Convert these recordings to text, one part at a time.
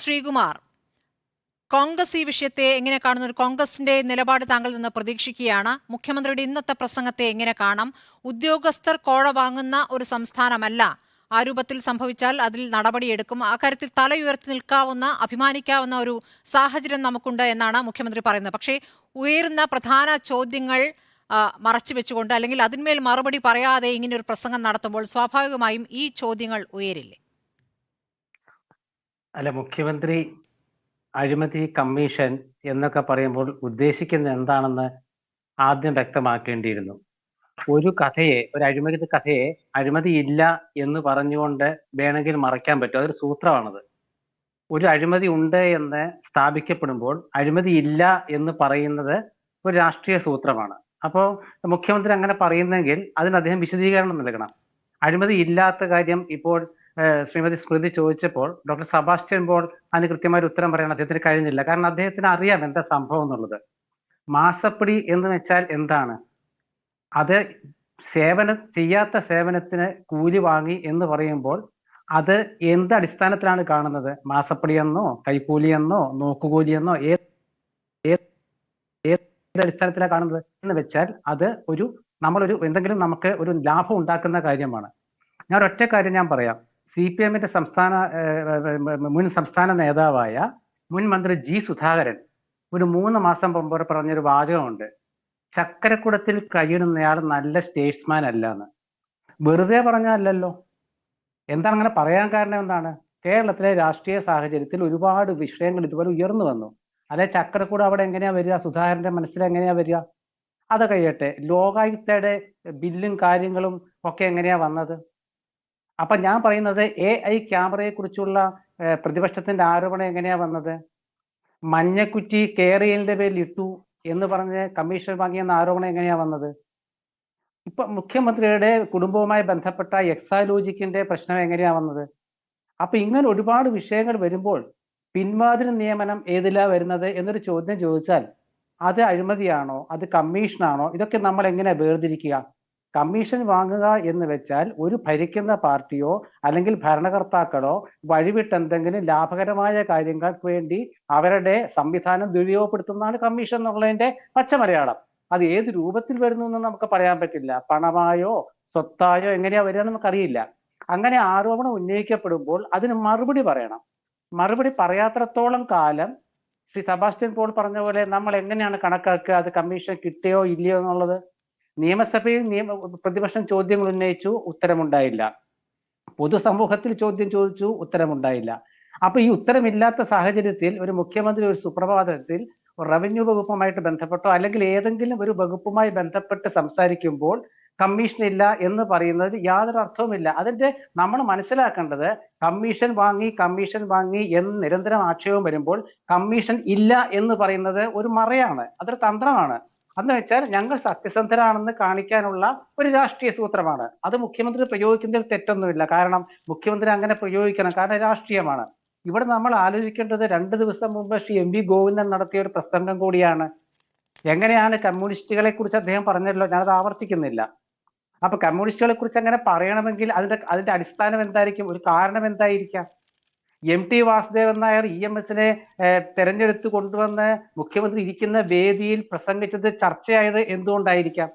ശ്രീകുമാർ കോൺഗ്രസ് ഈ വിഷയത്തെ എങ്ങനെ കാണുന്നു? ഒരു കോൺഗ്രസിന്റെ നിലപാട് താങ്കൾ നിന്ന് പ്രതീക്ഷിക്കുകയാണ്. മുഖ്യമന്ത്രിയുടെ ഇന്നത്തെ പ്രസംഗത്തെ എങ്ങനെ കാണാം? ഉദ്യോഗസ്ഥർ കോഴ വാങ്ങുന്ന ഒരു സംസ്ഥാനമല്ല. ആ രൂപത്തിൽ സംഭവിച്ചാൽ അതിൽ നടപടിയെടുക്കും. അക്കാര്യത്തിൽ തലയുയർത്തി നിൽക്കാവുന്ന അഭിമാനിക്കാവുന്ന ഒരു സാഹചര്യം നമുക്കുണ്ട് എന്നാണ് മുഖ്യമന്ത്രി പറയുന്നത്. പക്ഷേ ഉയരുന്ന പ്രധാന ചോദ്യങ്ങൾ മറച്ചു വെച്ചുകൊണ്ട് അല്ലെങ്കിൽ അതിന്മേൽ മറുപടി പറയാതെ ഇങ്ങനെ ഒരു പ്രസംഗം നടത്തുമ്പോൾ സ്വാഭാവികമായും ഈ ചോദ്യങ്ങൾ ഉയരില്ലേ? അല്ല മുഖ്യമന്ത്രി അഴിമതി കമ്മീഷൻ എന്നൊക്കെ പറയുമ്പോൾ ഉദ്ദേശിക്കുന്നത് എന്താണെന്ന് ആദ്യം വ്യക്തമാക്കേണ്ടിയിരുന്നു. ഒരു കഥയെ ഒരു അഴിമതി കഥയെ അഴിമതി ഇല്ല എന്ന് പറഞ്ഞുകൊണ്ട് വേണമെങ്കിൽ മറയ്ക്കാൻ പറ്റും. അതൊരു സൂത്രമാണത്. ഒരു അഴിമതി ഉണ്ട് എന്ന് സ്ഥാപിക്കപ്പെടുമ്പോൾ അഴിമതി ഇല്ല എന്ന് പറയുന്നത് ഒരു രാഷ്ട്രീയ സൂത്രമാണ്. അപ്പോൾ മുഖ്യമന്ത്രി അങ്ങനെ പറയുന്നെങ്കിൽ അതിന് അദ്ദേഹം വിശദീകരണം നൽകണം. അഴിമതി ഇല്ലാത്ത കാര്യം ഇപ്പോൾ ശ്രീമതി സ്മൃതി ചോദിച്ചപ്പോൾ ഡോക്ടർ സബാസ്റ്റ്യൻ ബോൾ അതിന് കൃത്യമായ ഉത്തരം പറയാൻ അദ്ദേഹത്തിന് കഴിഞ്ഞില്ല. കാരണം അദ്ദേഹത്തിന് അറിയാം എന്താ സംഭവം എന്നുള്ളത്. മാസപ്പിടി എന്ന് വെച്ചാൽ എന്താണ്? അത് സേവനം ചെയ്യാത്ത സേവനത്തിന് കൂലി വാങ്ങി എന്ന് പറയുമ്പോൾ അത് എന്ത് അടിസ്ഥാനത്തിലാണ് കാണുന്നത്? മാസപ്പടിയെന്നോ കൈക്കൂലിയെന്നോ നോക്കുകൂലിയെന്നോ ഏത് അടിസ്ഥാനത്തിലാണ് കാണുന്നത് എന്ന് വെച്ചാൽ അത് ഒരു നമ്മളൊരു എന്തെങ്കിലും നമുക്ക് ഒരു ലാഭം ഉണ്ടാക്കുന്ന കാര്യമാണ്. ഞാൻ ഒറ്റ കാര്യം ഞാൻ പറയാം. സി പി എമ്മിന്റെ സംസ്ഥാന മുൻ സംസ്ഥാന നേതാവായ മുൻ മന്ത്രി ജി സുധാകരൻ ഒരു മൂന്ന് മാസം മുമ്പ് പറഞ്ഞൊരു വാചകമുണ്ട്. ചക്കരക്കുടത്തിൽ കഴിയുന്നയാൾ നല്ല സ്റ്റേറ്റ്സ്മാൻ അല്ല എന്ന് വെറുതെ പറഞ്ഞല്ലല്ലോ എന്താണ് അങ്ങനെ പറയാൻ കാരണം എന്താണ്? കേരളത്തിലെ രാഷ്ട്രീയ സാഹചര്യത്തിൽ ഒരുപാട് വിഷയങ്ങൾ ഇതുപോലെ ഉയർന്നു വന്നു. അല്ലെ ചക്രക്കൂടം അവിടെ എങ്ങനെയാ വരിക? സുധാകരന്റെ മനസ്സിൽ എങ്ങനെയാ വരിക? അത് കഴിയട്ടെ ലോകായുക്തയുടെ ബില്ലും കാര്യങ്ങളും ഒക്കെ എങ്ങനെയാ വന്നത്? അപ്പൊ ഞാൻ പറയുന്നത് എ ഐ ക്യാമറയെ കുറിച്ചുള്ള പ്രതിപക്ഷത്തിന്റെ ആരോപണം എങ്ങനെയാ വന്നത്? മഞ്ഞക്കുറ്റി കേറിയലിന്റെ പേരിൽ ഇട്ടു എന്ന് പറഞ്ഞ് കമ്മീഷൻ വാങ്ങിയെന്ന ആരോപണം എങ്ങനെയാ വന്നത്? ഇപ്പൊ മുഖ്യമന്ത്രിയുടെ കുടുംബവുമായി ബന്ധപ്പെട്ട എക്സാലോജിക്കിന്റെ പ്രശ്നം എങ്ങനെയാ വന്നത്? അപ്പൊ ഇങ്ങനെ ഒരുപാട് വിഷയങ്ങൾ വരുമ്പോൾ പിൻവാതിൽ നിയമനം ഏതിലാ വരുന്നത് എന്നൊരു ചോദ്യം ചോദിച്ചാൽ അത് അഴിമതിയാണോ? അത് കമ്മീഷനാണോ? ഇതൊക്കെ നമ്മൾ എങ്ങനെ വേർതിരിക്കുക? കമ്മീഷൻ വാങ്ങുക എന്ന് വെച്ചാൽ ഒരു ഭരിക്കുന്ന പാർട്ടിയോ അല്ലെങ്കിൽ ഭരണകർത്താക്കളോ വഴിവിട്ട് എന്തെങ്കിലും ലാഭകരമായ കാര്യങ്ങൾക്ക് വേണ്ടി അവരുടെ സംവിധാനം ദുരുപയോഗപ്പെടുത്തുന്നതാണ് കമ്മീഷൻ എന്നുള്ളതിന്റെ പച്ചമലയാളം. അത് ഏത് രൂപത്തിൽ വരുന്നു എന്ന് നമുക്ക് പറയാൻ പറ്റില്ല. പണമായോ സ്വത്തായോ എങ്ങനെയാ വരിക നമുക്കറിയില്ല. അങ്ങനെ ആരോപണം ഉന്നയിക്കപ്പെടുമ്പോൾ അതിന് മറുപടി പറയണം. മറുപടി പറയാത്രത്തോളം കാലം ശ്രീ സെബാസ്റ്റ്യൻ പോൾ പറഞ്ഞ പോലെ നമ്മൾ എങ്ങനെയാണ് കണക്കാക്കുക? അത് കമ്മീഷൻ കിട്ടിയോ ഇല്ലയോ എന്നുള്ളത്? നിയമസഭയിൽ നിയമ പ്രതിപക്ഷം ചോദ്യങ്ങൾ ഉന്നയിച്ചു ഉത്തരമുണ്ടായില്ല. പൊതുസമൂഹത്തിൽ ചോദ്യം ചോദിച്ചു ഉത്തരമുണ്ടായില്ല. അപ്പൊ ഈ ഉത്തരമില്ലാത്ത സാഹചര്യത്തിൽ ഒരു മുഖ്യമന്ത്രി ഒരു സുപ്രഭാതത്തിൽ റവന്യൂ വകുപ്പുമായിട്ട് ബന്ധപ്പെട്ടോ അല്ലെങ്കിൽ ഏതെങ്കിലും ഒരു വകുപ്പുമായി ബന്ധപ്പെട്ട് സംസാരിക്കുമ്പോൾ കമ്മീഷൻ ഇല്ല എന്ന് പറയുന്നത് യാതൊരു അർത്ഥവുമില്ല. അതിന്റെ നമ്മൾ മനസ്സിലാക്കേണ്ടത് കമ്മീഷൻ വാങ്ങി കമ്മീഷൻ വാങ്ങി എന്ന് നിരന്തരം ആക്ഷേപം വരുമ്പോൾ കമ്മീഷൻ ഇല്ല എന്ന് പറയുന്നത് ഒരു മറയാണ്. അതൊരു തന്ത്രമാണ്. എന്ന് വെച്ചാൽ ഞങ്ങൾ സത്യസന്ധരാണെന്ന് കാണിക്കാനുള്ള ഒരു രാഷ്ട്രീയ സൂത്രമാണ്. അത് മുഖ്യമന്ത്രി പ്രയോഗിക്കുന്നതിൽ തെറ്റൊന്നുമില്ല. കാരണം മുഖ്യമന്ത്രി അങ്ങനെ പ്രയോഗിക്കണം. കാരണം രാഷ്ട്രീയമാണ്. ഇവിടെ നമ്മൾ ആലോചിക്കേണ്ടത് രണ്ട് ദിവസം മുമ്പ് ശ്രീ എം വി ഗോവിന്ദൻ നടത്തിയ ഒരു പ്രസംഗം കൂടിയാണ്. എങ്ങനെയാണ് കമ്മ്യൂണിസ്റ്റുകളെ കുറിച്ച് അദ്ദേഹം പറഞ്ഞല്ലോ. ഞാനത് ആവർത്തിക്കുന്നില്ല. അപ്പൊ കമ്മ്യൂണിസ്റ്റുകളെ കുറിച്ച് അങ്ങനെ പറയണമെങ്കിൽ അതിന്റെ അതിന്റെ അടിസ്ഥാനം എന്തായിരിക്കും? ഒരു കാരണം എന്തായിരിക്കാം? M T Vasudevan Nair E M എസിനെ തെരഞ്ഞെടുത്ത് കൊണ്ടുവന്ന് മുഖ്യമന്ത്രി ഇരിക്കുന്ന വേദിയിൽ പ്രസംഗിച്ചത് ചർച്ചയായത് എന്തുകൊണ്ടായിരിക്കാം?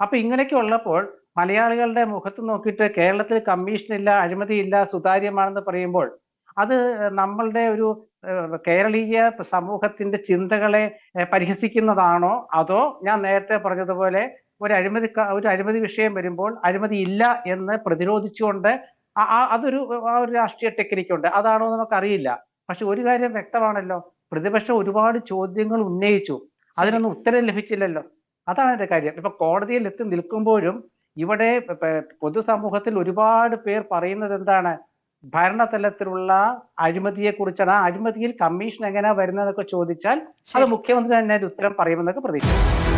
അപ്പൊ ഇങ്ങനെയൊക്കെ ഉള്ളപ്പോൾ മലയാളികളുടെ മുഖത്ത് നോക്കിയിട്ട് കേരളത്തിൽ കമ്മീഷൻ ഇല്ല അഴിമതി ഇല്ല സുതാര്യമാണെന്ന് പറയുമ്പോൾ അത് നമ്മളുടെ ഒരു കേരളീയ സമൂഹത്തിന്റെ ചിന്തകളെ പരിഹസിക്കുന്നതാണോ? അതോ ഞാൻ നേരത്തെ പറഞ്ഞതുപോലെ ഒരു അഴിമതി ഒരു അഴിമതി വിഷയം വരുമ്പോൾ അഴിമതി ഇല്ല എന്ന് പ്രതിരോധിച്ചുകൊണ്ട് അതൊരു ആ ഒരു രാഷ്ട്രീയ ടെക്നിക്ക് ഉണ്ട്. അതാണോ എന്ന് നമുക്കറിയില്ല. പക്ഷെ ഒരു കാര്യം വ്യക്തമാണല്ലോ. പ്രതിപക്ഷം ഒരുപാട് ചോദ്യങ്ങൾ ഉന്നയിച്ചു. അതിനൊന്നും ഉത്തരം ലഭിച്ചില്ലല്ലോ. അതാണ് എന്റെ കാര്യം. ഇപ്പൊ കോടതിയിൽ എത്തി നിൽക്കുമ്പോഴും ഇവിടെ പൊതുസമൂഹത്തിൽ ഒരുപാട് പേർ പറയുന്നത് എന്താണ്? ഭരണതലത്തിലുള്ള അഴിമതിയെ കുറിച്ചാണ് ആ അഴിമതിയിൽ കമ്മീഷൻ എങ്ങനെയാ വരുന്നതെന്നൊക്കെ ചോദിച്ചാൽ അത് മുഖ്യമന്ത്രി തന്നെ ഉത്തരം പറയുമെന്നൊക്കെ പ്രതീക്ഷിക്കുന്നു.